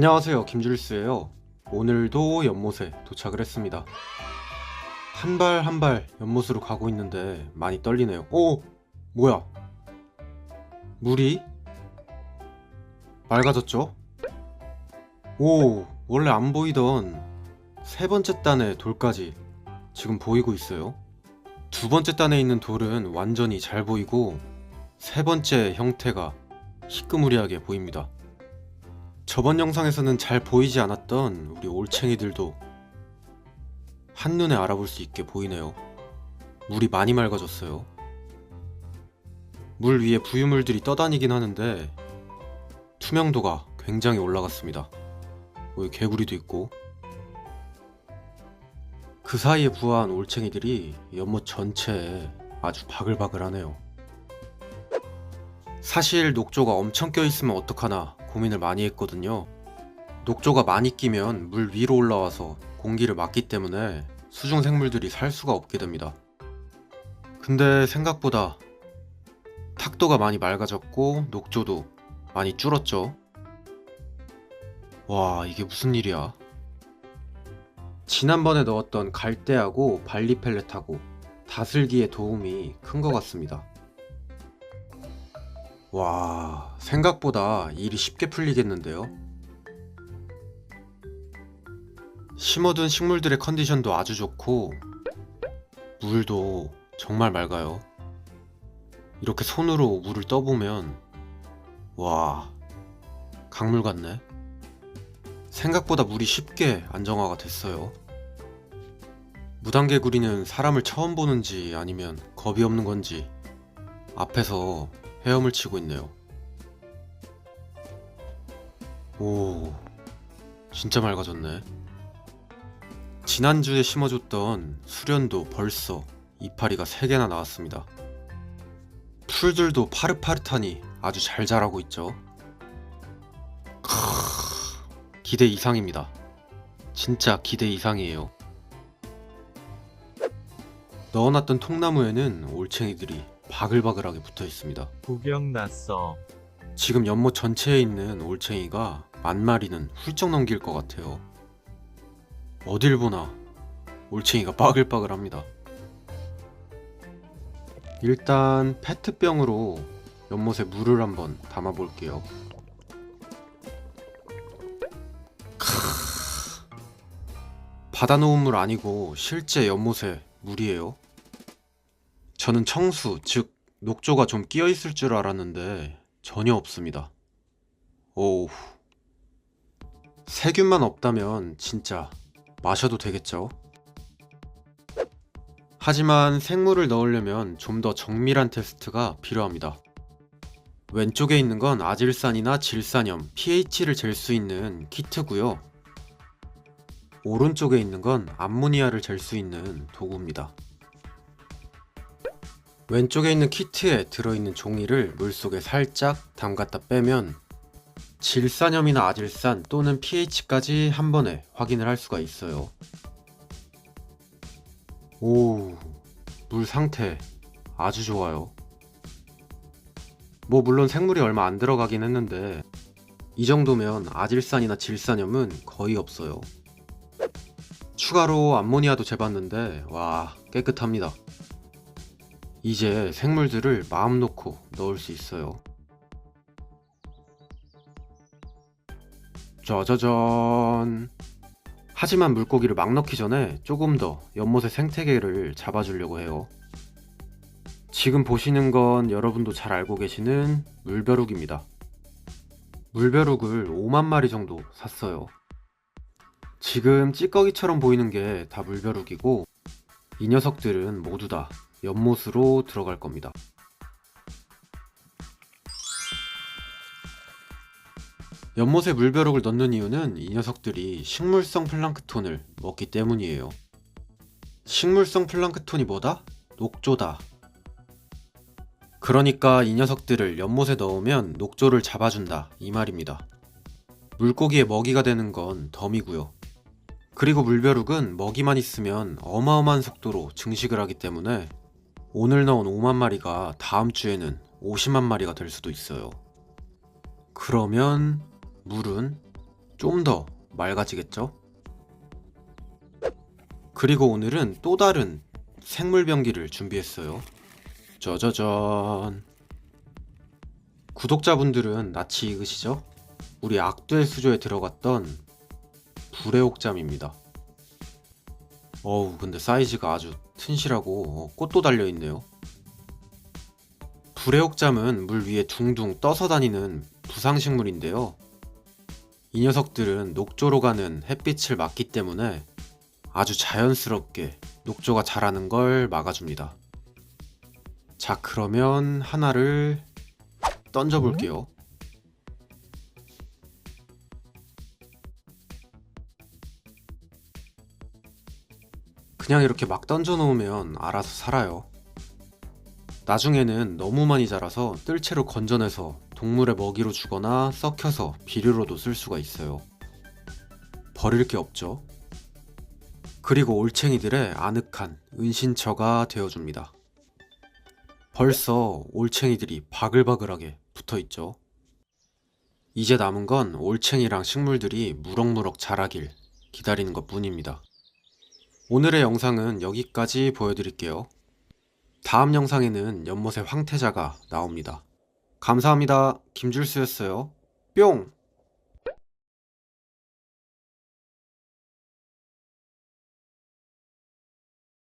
안녕하세요. 김줄스예요. 오늘도 연못에 도착을 했습니다. 한 발 한 발 연못으로 가고 있는데 많이 떨리네요. 오 뭐야? 물이 맑아졌죠? 오 원래 안 보이던 세 번째 단의 돌까지 지금 보이고 있어요. 두 번째 단에 있는 돌은 완전히 잘 보이고 세 번째 형태가 희끄무리하게 보입니다 저번 영상에서는 잘 보이지 않았던 우리 올챙이들도 한눈에 알아볼 수 있게 보이네요. 물이 많이 맑아졌어요. 물 위에 부유물들이 떠다니긴 하는데 투명도가 굉장히 올라갔습니다. 여기 개구리도 있고 그 사이에 부화한 올챙이들이 연못 전체에 아주 바글바글하네요. 사실 녹조가 엄청 껴있으면 어떡하나 고민을 많이 했거든요. 녹조가 많이 끼면 물 위로 올라와서 공기를 막기 때문에 수중 생물들이 살 수가 없게 됩니다. 근데 생각보다 탁도가 많이 맑아졌고 녹조도 많이 줄었죠. 와, 이게 무슨 일이야? 지난번에 넣었던 갈대하고 발리 펠렛하고 다슬기의 도움이 큰 것 같습니다. 와, 생각보다 일이 쉽게 풀리겠는데요? 심어둔 식물들의 컨디션도 아주 좋고, 물도 정말 맑아요. 이렇게 손으로 물을 떠보면, 와, 강물 같네. 생각보다 물이 쉽게 안정화가 됐어요. 무단개구리는 사람을 처음 보는지 아니면 겁이 없는 건지 앞에서 헤엄을 치고 있네요. 오, 진짜 맑아졌네. 지난주에 심어줬던 수련도 벌써 이파리가 3개나 나왔습니다. 풀들도 파릇파릇하니 아주 잘 자라고 있죠. 크, 기대 이상입니다. 진짜 기대 이상이에요. 넣어놨던 통나무에는 올챙이들이 바글바글하게 붙어 있습니다. 구경 났어. 지금 연못 전체에 있는 올챙이가 만 마리는 훌쩍 넘길 것 같아요. 어딜 보나 올챙이가 바글바글합니다. 일단 페트병으로 연못에 물을 한번 담아 볼게요. 받아놓은 물 아니고 실제 연못의 물이에요. 저는 청수, 즉 녹조가 좀 끼어 있을 줄 알았는데 전혀 없습니다. 오우. 세균만 없다면 진짜 마셔도 되겠죠? 하지만 생물을 넣으려면 좀 더 정밀한 테스트가 필요합니다. 왼쪽에 있는 건 아질산이나 질산염, pH를 잴 수 있는 키트고요. 오른쪽에 있는 건 암모니아를 잴 수 있는 도구입니다. 왼쪽에 있는 키트에 들어있는 종이를 물속에 살짝 담갔다 빼면 질산염이나 아질산 또는 pH까지 한 번에 확인을 할 수가 있어요. 오, 물 상태 아주 좋아요. 뭐 물론 생물이 얼마 안 들어가긴 했는데 이 정도면 아질산이나 질산염은 거의 없어요. 추가로 암모니아도 재봤는데 와 깨끗합니다. 이제 생물들을 마음 놓고 넣을 수 있어요. 짜자잔. 하지만 물고기를 막 넣기 전에 조금 더 연못의 생태계를 잡아주려고 해요. 지금 보시는 건 여러분도 잘 알고 계시는 물벼룩입니다. 물벼룩을 5만 마리 정도 샀어요. 지금 찌꺼기처럼 보이는 게 다 물벼룩이고 이 녀석들은 모두 다 연못으로 들어갈 겁니다. 연못에 물벼룩을 넣는 이유는 이 녀석들이 식물성 플랑크톤을 먹기 때문이에요. 식물성 플랑크톤이 뭐다? 녹조다. 그러니까 이 녀석들을 연못에 넣으면 녹조를 잡아준다 이 말입니다. 물고기의 먹이가 되는 건 덤이고요. 그리고 물벼룩은 먹이만 있으면 어마어마한 속도로 증식을 하기 때문에 오늘 넣은 5만 마리가 다음 주에는 50만 마리가 될 수도 있어요. 그러면 물은 좀 더 맑아지겠죠? 그리고 오늘은 또 다른 생물병기를 준비했어요. 짜자잔. 구독자분들은 낯이 익으시죠? 우리 악대 수조에 들어갔던 불의 옥잠입니다. 어우, 근데 사이즈가 아주 튼실하고 어, 꽃도 달려있네요. 불의 옥잠은 물 위에 둥둥 떠서 다니는 부상식물인데요. 이 녀석들은 녹조로 가는 햇빛을 막기 때문에 아주 자연스럽게 녹조가 자라는 걸 막아줍니다. 자, 그러면 하나를 던져 볼게요. 그냥 이렇게 막 던져놓으면 알아서 살아요. 나중에는 너무 많이 자라서 뜰 채로 건져내서 동물의 먹이로 주거나 썩혀서 비료로도 쓸 수가 있어요. 버릴 게 없죠. 그리고 올챙이들의 아늑한 은신처가 되어줍니다. 벌써 올챙이들이 바글바글하게 붙어 있죠. 이제 남은 건 올챙이랑 식물들이 무럭무럭 자라길 기다리는 것 뿐입니다. 오늘의 영상은 여기까지 보여드릴게요. 다음 영상에는 연못의 황태자가 나옵니다. 감사합니다. 김줄수였어요. 뿅!